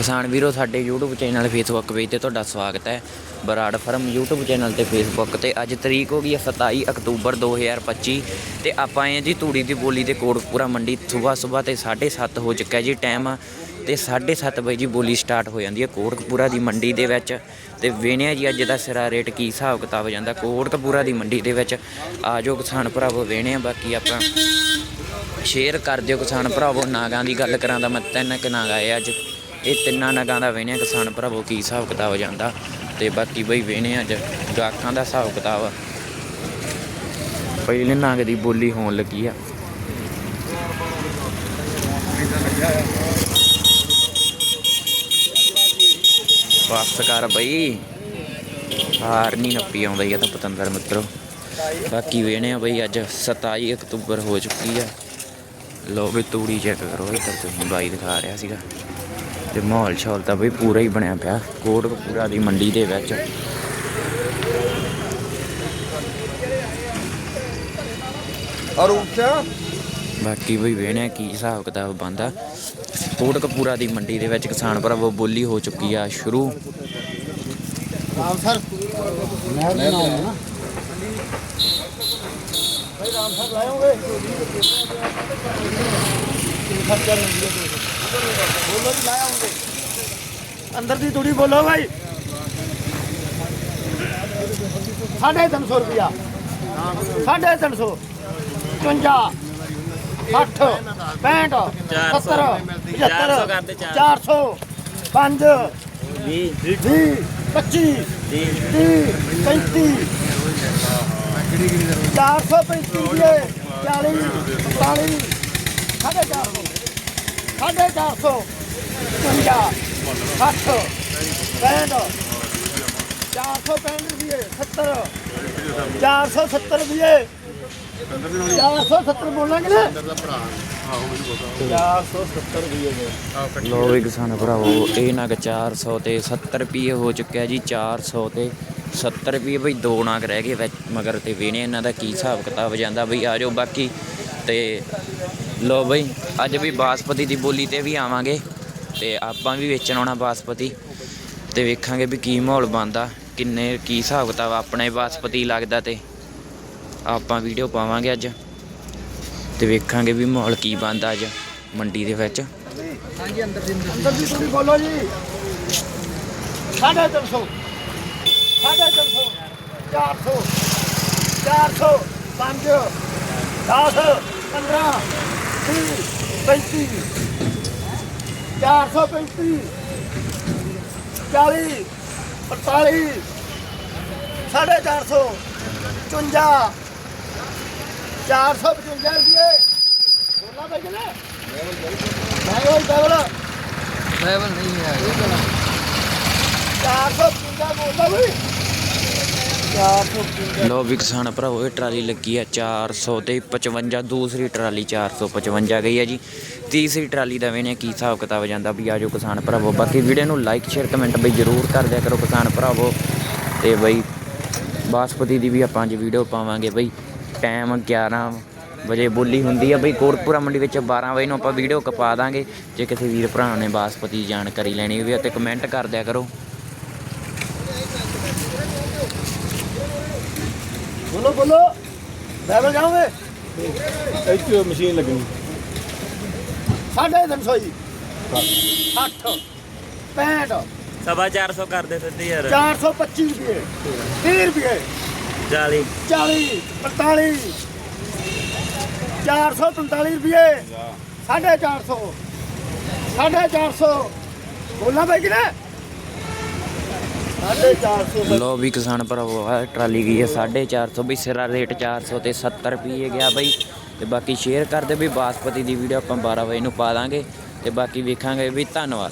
ਕਿਸਾਨ ਵੀਰੋ, ਸਾਡੇ YouTube ਚੈਨਲ Facebook ਪੇਜ ਤੇ ਤੁਹਾਡਾ ਸਵਾਗਤ ਹੈ। ਬਰਾੜ ਫਰਮ YouTube ਚੈਨਲ ਤੇ Facebook ਤੇ ਅੱਜ ਤਰੀਕ ਹੋ ਗਈ ਹੈ 27 ਅਕਤੂਬਰ 2025 ਤੇ ਆਪਾਂ ਆਏ ਹਾਂ ਜੀ ਤੂੜੀ ਦੀ ਬੋਲੀ ਤੇ ਕੋਟਪੂਰਾ ਮੰਡੀ ਸਵੇਰ ਸਵੇਰ ਤੇ 7:30 ਹੋ ਚੁੱਕਾ ਜੀ ਟਾਈਮ ਤੇ 7:30 ਵਜੇ ਜੀ ਬੋਲੀ ਸਟਾਰਟ ਹੋ ਜਾਂਦੀ ਹੈ ਕੋਟਕਪੂਰਾ ਦੀ ਮੰਡੀ ਦੇ ਵਿੱਚ। ਤੇ ਵੇਣਿਆ ਜੀ ਅੱਜ ਦਾ ਸਿਰਾ ਰੇਟ ਕੀ ਹਿਸਾਬ ਕਿਤਾਬ ਜਾਂਦਾ, ਕੋਟਕਪੂਰਾ ਦੀ ਮੰਡੀ ਦੇ ਵਿੱਚ ਆਜੋ ਕਿਸਾਨ ਭਰਾਵੋ, ਵੇਣਿਆ ਬਾਕੀ ਆਪਾਂ ਸ਼ੇਅਰ ਕਰ ਦਿਓ ਕਿਸਾਨ ਭਰਾਵੋ, ਨਾਗਾਂ ਦੀ ਗੱਲ ਕਰਾਂ ਤਾਂ ਮੈਂ ਤਿੰਨ ਕੁ ਨਾਗ ਆਏ ਅੱਜ। ਇਹ ਤਿੰਨਾਂ ਨਗਾਂ ਦਾ ਵੇਣਿਆ ਕਿਸਾਨ ਭਰਾਵੋ, ਕੀ ਹਿਸਾਬ ਕਿਤਾਬ ਜਾਂਦਾ ਤੇ ਬਾਕੀ ਬਈ ਵੇਨੇ ਅੱਜ ਗਾਖਾਂ ਦਾ ਹਿਸਾਬ ਕਿਤਾਬ ਪਹਿਲੇ ਨਗ ਦੀ ਬੋਲੀ ਹੋਣ ਲੱਗੀ ਆ। ਬਸ ਕਰ ਬਈ। ਹਾਰ ਨਹੀਂ ਨੱਪੀ ਆਉਂਦਾ ਇਹ ਤਾਂ ਪਤੰਦਰ ਮਿੱਤਰੋ। ਬਾਕੀ ਵੇਣੇ ਆ ਬਈ, ਅੱਜ 27 ਅਕਤੂਬਰ ਹੋ ਚੁੱਕੀ ਆ। ਲੋ ਵੀ ਤੂੜੀ ਚੈੱਕ ਕਰੋ, ਇੱਧਰ ਤੁਸੀਂ ਬਾਈ ਦਿਖਾ ਰਿਹਾ ਸੀਗਾ। ਤੇ ਮਾਹੌਲ ਸ਼ੌਲ ਤਾਂ ਵੀ ਪੂਰਾ ਹੀ ਬਣਿਆ ਪਿਆ ਕੋਟਕਪੂਰਾ ਦੀ ਮੰਡੀ ਦੇ ਵਿੱਚ। ਅਰੂਪਾ ਬਾਕੀ ਵੀ ਵੇਣਿਆ ਕੀ ਹਿਸਾਬ ਕਿਤਾਬ ਬੰਦਾ ਕੋਟਕਪੂਰਾ ਦੀ ਮੰਡੀ ਦੇ ਵਿੱਚ ਕਿਸਾਨ ਭਰਾਵੋ ਬੋਲੀ ਹੋ ਚੁੱਕੀ ਆ ਸ਼ੁਰੂ। ਰਾਮ ਸਰ। ਮੈਂ ਨਾ ਨਾ। ਭਾਈ ਰਾਮ ਸਰ ਲਾਇਓਗੇ ਖਰਚਾ ਨਹੀਂ ਬੋਲੋ ਵੀ ਲਾਇਆ ਹੁੰਦੇ ਅੰਦਰ ਦੀ ਤੂੜੀ ਬੋਲੋ ਭਾਈ 350 ਰੁਪਿਆ 350 55 60 65 70 400 ਕਰਦੇ 400 5 20 25 30 35 435 ਦੀ 40 45 450 ਤੀਹ ਪੈਂਤੀ ਚਾਰ ਸੌ ਪੈਂਤੀ ਰੁਪਏ ਚਾਲੀ ਪੰਤਾਲੀ ਸਾਢੇ ਚਾਰ ਸੌ ਸਾਢੇ ਚਾਰ ਸੌ ਪੰਜਾਹ ਸੱਠ, ਪੈਂਹਠ, ਚਾਰ ਸੌ ਪੈਂਹਠ ਰੁਪਏ ਸੱਤਰ, ਚਾਰ ਸੌ ਸੱਤਰ ਰੁਪਏ ਚਾਰ ਸੌ ਸੱਤਰ ਬੋਲਾਂਗੇ ਨਾ? ਚਾਰ ਸੌ ਸੱਤਰ ਲੋ ਵੀ ਕਿਸਾਨ ਭਰਾਵੋ, ਇਹ ਨਗ 400 ਤੇ 70 ਰੁਪਏ ਹੋ ਚੁੱਕਿਆ ਜੀ 400 ਤੇ 70 ਰੁਪਏ, ਬਈ ਦੋ ਨਗ ਰਹਿ ਗਏ ਵਿੱਚ, ਮਗਰ ਤੇ ਵੇਣੇ, ਇਹਨਾਂ ਦਾ ਕੀ ਹਿਸਾਬ ਕਿਤਾਬ ਜਾਂਦਾ, ਬਈ ਆ ਜਾਓ, ਬਾਕੀ ਤੇ ਲੋ ਬਈ, ਅੱਜ ਵੀ ਬਾਸਪਤੀ ਦੀ ਬੋਲੀ ਤੇ ਵੀ ਆਵਾਂਗੇ ਤੇ ਆਪਾਂ ਵੀ ਵੇਚਣ ਆਉਣਾ ਬਾਸਪਤੀ ਤੇ ਵੇਖਾਂਗੇ ਵੀ ਕੀ ਮਾਹੌਲ ਬਣਦਾ, ਕਿੰਨੇ, ਕੀ ਹਿਸਾਬ ਕਿਤਾਬ ਆਪਣੇ ਬਾਸਪਤੀ ਲੱਗਦਾ ਤੇ ਆਪਾਂ ਵੀਡੀਓ ਪਾਵਾਂਗੇ ਅੱਜ ਤੇ ਵੇਖਾਂਗੇ ਵੀ ਮਾਹੌਲ ਕੀ ਬਣਦਾ ਅੱਜ ਮੰਡੀ ਦੇ ਵਿੱਚ। ਅੰਦਰ ਦੀ ਤੁਸੀਂ ਬੋਲੋ ਜੀ। ਸਾਢੇ ਤਿੰਨ ਸੌ। ਸਾਢੇ ਤਿੰਨ ਸੌ। ਚਾਰ ਸੌ ਚਾਰ ਸੌ ਪੰਜ ਦਸ ਪੰਦਰਾਂ ਵੀਹ ਪੈਂਤੀ ਚਾਰ ਸੌ ਪੈਂਤੀ ਚਾਲੀ ਪੰਤਾਲੀ ਸਾਢੇ ਚਾਰ ਸੌ ਚੁੰਜਾ ਚਾਰ ਸੌ ਪਚਵੰਜਾ ਰੁਪਏ ਬੋਲਾ ਬਈ ਕਿਨੇ ਮੈਂ ਉਹ ਡਬਲ ਲੈਵਲ ਨਹੀਂ ਹੈ। 450 ਬੋਲਦਾ 450 ਲੋ ਵੀ ਕਿਸਾਨ ਭਰਾਵੋ, ਇਹ ਟਰਾਲੀ ਲੱਗੀ ਆ 400 ਤੇ 55 ਦੂਸਰੀ ਟਰਾਲੀ 455 ਗਈ ਆ ਜੀ। ਤੀਸਰੀ ਟਰਾਲੀ ਦਾ ਵੇਨੇ ਕੀ ਹਿਸਾਬ ਕਿਤਾਬ ਜਾਂਦਾ ਵੀ ਆਜੋ ਕਿਸਾਨ ਭਰਾਵੋ। ਬਾਕੀ ਵੀਡੀਓ ਨੂੰ ਲਾਈਕ ਸ਼ੇਅਰ ਕਮੈਂਟ ਬਈ ਜਰੂਰ ਕਰ ਦਿਆ ਕਰੋ ਕਿਸਾਨ ਭਰਾਵੋ। ਤੇ ਬਈ ਬਾਸਪਤੀ ਦੀ ਵੀ ਆਪਾਂ ਅੱਜ ਵੀਡੀਓ ਪਾਵਾਂਗੇ ਬਈ। ਟਾਈਮ 11 ਵਜੇ ਬੋਲੀ ਹੁੰਦੀ ਆ ਬਈ। ਕੋਟਪੁਰਾ ਮੰਡੀ ਵਿੱਚ 12 ਵਜੇ ਨੂੰ ਆਪਾਂ ਵੀਡੀਓ ਕਪਾ ਦਾਂਗੇ। ਜੇ ਕਿਸੇ ਵੀਰ ਭਰਾ ਨੇ ਬਾਸਪਤੀ ਜਾਣਕਾਰੀ ਲੈਣੀ ਹੋਵੇ ਤੇ ਕਮੈਂਟ ਕਰ ਦਿਆ ਕਰੋ। ਬੋਲੋ ਬੋਲੋ। ਡਬਲ ਜਾਓਗੇ? ਇੱਥੇ ਮਸ਼ੀਨ ਲੱਗਣੀ। ਸਾਢੇ ਤਿੰਨ ਸੌ ਜੀ। 60 65 ਸਵਾ 400 ਕਰ ਦੇ ਸਿੱਧੀ ਯਾਰ। 425 ਰੁਪਏ। 30 ਰੁਪਏ। 40 40 45 445 ਰੁਪਏ। ਸਾਢੇ 400 ਸਾਢੇ 400 ਬੋਲਾਂ ਬਈ ਕਿਨੇ ਸਾਢੇ 400 ਲੋ ਵੀ ਕਿਸਾਨ ਭਰਾਵੋ ਆ ਟਰਾਲੀ ਗਈ ਹੈ 450 ਵੀ ਸਿਰਾ ਰੇਟ 400 ਤੇ 70 ਰੁਪਏ ਗਿਆ ਬਈ। ਤੇ ਬਾਕੀ ਸ਼ੇਅਰ ਕਰ ਕਰਦੇ ਵੀ ਬਾਸਪਤੀ ਦੀ ਵੀਡੀਓ ਆਪਾਂ 12 ਵਜੇ ਨੂੰ ਪਾ ਦਾਂਗੇ। ਤੇ ਬਾਕੀ ਵੇਖਾਂਗੇ ਵੀ ਧੰਨਵਾਦ।